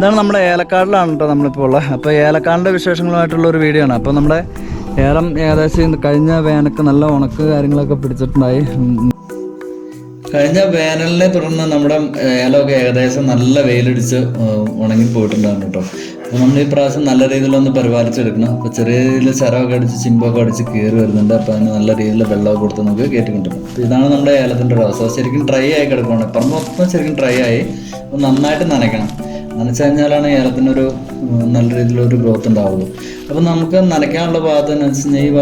ഇതാണ് നമ്മുടെ ഏലക്കാടിലാണ് കേട്ടോ നമ്മളിപ്പോൾ ഉള്ളത്. അപ്പോൾ ഏലക്കാടിന്റെ വിശേഷങ്ങളുമായിട്ടുള്ള ഒരു വീഡിയോ ആണ്. അപ്പോൾ നമ്മുടെ ഏലം ഏകദേശം കഴിഞ്ഞ വേനൽക്ക് നല്ല ഉണക്ക് കാര്യങ്ങളൊക്കെ പിടിച്ചിട്ടുണ്ടായി. കഴിഞ്ഞ വേനലിനെ തുടർന്ന് നമ്മുടെ ഏലമൊക്കെ ഏകദേശം നല്ല വെയിലടിച്ച് ഉണങ്ങി പോയിട്ടുണ്ടായിരുന്നു കേട്ടോ. അപ്പോൾ നമ്മൾ ഈ പ്രാവശ്യം നല്ല രീതിയിലൊന്ന് പരിപാലിച്ചെടുക്കണം. അപ്പോൾ ചെറിയ രീതിയിൽ ചരമൊക്കെ അടിച്ച് ചിമ്പൊക്കെ അടിച്ച് കയറി വരുന്നുണ്ട്. അപ്പോൾ അതിന് നല്ല രീതിയിൽ വെള്ളമൊക്കെ കൊടുത്ത് നമുക്ക് കയറ്റിക്കൊണ്ടിരുന്നു അപ്പോൾ ഇതാണ് നമ്മുടെ ഏലത്തിന്റെ ഒരു അവസ്ഥ. ശരിക്കും ഡ്രൈ ആയി കിടക്കുകയാണ് പറമ്പ് മൊത്തം ശരിക്കും ഡ്രൈ ആയി. അപ്പോൾ നന്നായിട്ട് നനയ്ക്കണം. നനച്ചു കഴിഞ്ഞാലാണ് ഏലത്തിനൊരു നല്ല രീതിയിലൊരു ഗ്രോത്ത് ഉണ്ടാവുള്ളൂ. അപ്പോൾ നമുക്ക് നനയ്ക്കാനുള്ള ഭാഗത്ത് എന്ന് വെച്ച് കഴിഞ്ഞാൽ ഈ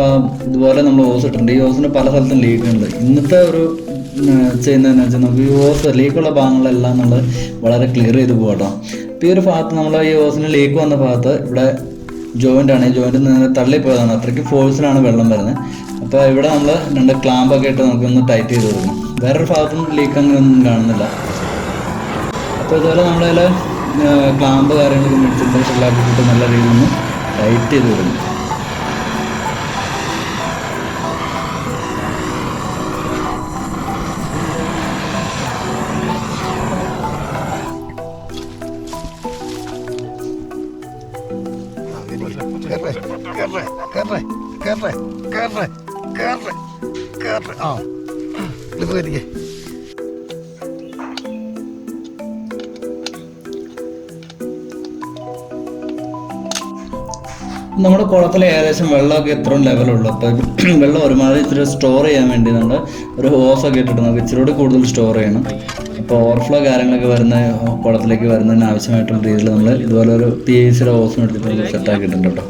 ഇതുപോലെ നമ്മൾ ഓസ് ഇട്ടിട്ടുണ്ട്. ഈ ഓസിന് പല സ്ഥലത്തും ലീക്കുണ്ട് ഇന്നത്തെ ഒരു ചെയ്യുന്നതെന്ന് വെച്ചാൽ നമുക്ക് ഓസ് ലീക്കുള്ള ഭാഗങ്ങളെല്ലാം നമ്മൾ വളരെ ക്ലിയർ ചെയ്ത് പോകട്ടോ. അപ്പോൾ ഈ ഒരു ഭാഗത്ത് നമ്മൾ ഈ ഓസിന് ലീക്ക് വന്ന ഭാഗത്ത് ഇവിടെ ജോയിന്റ് ആണ്. ഈ ജോയിന്റ് നേരെ തള്ളിപ്പോയതാണ്. അത്രയ്ക്ക് ഫോഴ്സിലാണ് വെള്ളം വരുന്നത് അപ്പോൾ ഇവിടെ നമ്മൾ രണ്ട് ക്ലാമ്പൊക്കെ ഇട്ട് നമുക്കൊന്ന് ടൈറ്റ് ചെയ്ത് കൊടുക്കും. വേറൊരു ഭാഗത്തും ലീക്ക് അങ്ങനെ ഒന്നും കാണുന്നില്ല. അപ്പോൾ ഇതുപോലെ നമ്മളതിൽ ക്ലാമ്പ് കാര്യങ്ങളൊക്കെ മേടിച്ചിട്ട് ഷെല്ലാക്കി ഇട്ട് നല്ല രീതിയിൽ ഒന്ന് ടൈറ്റ് ചെയ്ത് കൊടുക്കും. കേറേ corre, corre, corre. കേറേ കേറേ ആ ഇത് കയറിക്കേ നമ്മുടെ കുളത്തിൽ ഏകദേശം വെള്ളമൊക്കെ എത്ര ലെവലുള്ളൂ അപ്പോൾ വെള്ളം ഒരുമാതിരി ഇത്തിരി സ്റ്റോർ ചെയ്യാൻ വേണ്ടി നമ്മൾ ഒരു ഹോസൊക്കെ ഇട്ടിട്ട് നമുക്ക് ഇച്ചിരി കൂടുതൽ സ്റ്റോർ ചെയ്യണം. അപ്പോൾ ഓവർഫ്ലോ കാര്യങ്ങളൊക്കെ വരുന്ന കുളത്തിലേക്ക് വരുന്നതിന് ആവശ്യമായിട്ടുള്ള രീതിയിൽ നമ്മൾ ഇതുപോലെ ഒരു പി എച്ച് ഹോസും എടുത്തിട്ട് സെറ്റ് ആക്കിയിട്ടുണ്ട് കേട്ടോ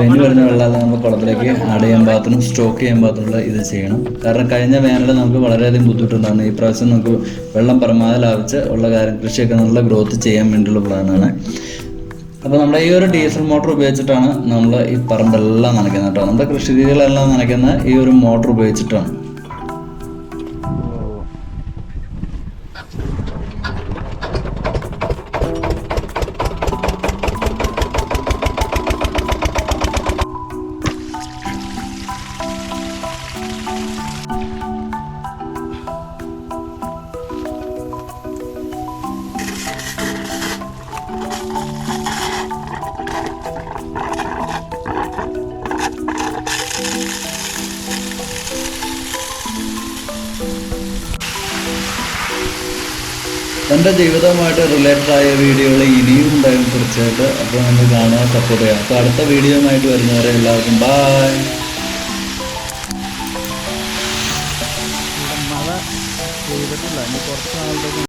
ഇനി വരുന്ന വെള്ളം നമുക്ക് കുളത്തിലേക്ക് ആഡ് ചെയ്യാൻ പാകത്തിനും സ്റ്റോക്ക് ചെയ്യാൻ പാകത്തിനുള്ള ഇത് ചെയ്യണം. കാരണം കഴിഞ്ഞ വേനൽ നമുക്ക് വളരെയധികം ബുദ്ധിമുട്ടുണ്ടാണ് ഈ പ്രാവശ്യം നമുക്ക് വെള്ളം പരമാവധി ലാഭിച്ച് ഉള്ള കാര്യം കൃഷിയൊക്കെ നല്ല ഗ്രോത്ത് ചെയ്യാൻ വേണ്ടിയുള്ള പ്ലാനാണ് അപ്പോൾ നമ്മൾ ഈ ഒരു ഡീസൽ മോട്ടോർ ഉപയോഗിച്ചിട്ടാണ് നമ്മൾ ഈ പറമ്പെല്ലാം നനയ്ക്കുന്നത് കേട്ടോ. നമ്മുടെ കൃഷി രീതികളെല്ലാം നനയ്ക്കുന്ന ഈ ഒരു മോട്ടോർ ഉപയോഗിച്ചിട്ടാണ്. എന്റെ ജീവിതവുമായിട്ട് റിലേറ്റഡ് ആയ വീഡിയോകൾ ഇനിയും ഉണ്ടായിരുന്നു തീർച്ചയായിട്ടും. അപ്പോൾ നമ്മൾ കാണുക സപ്പോർട്ട് ചെയ്യാം. അപ്പോൾ അടുത്ത വീഡിയോയുമായിട്ട് വരുന്നവരെ എല്ലാവർക്കും ബായ് മഴ കുറച്ച് നാളുടെ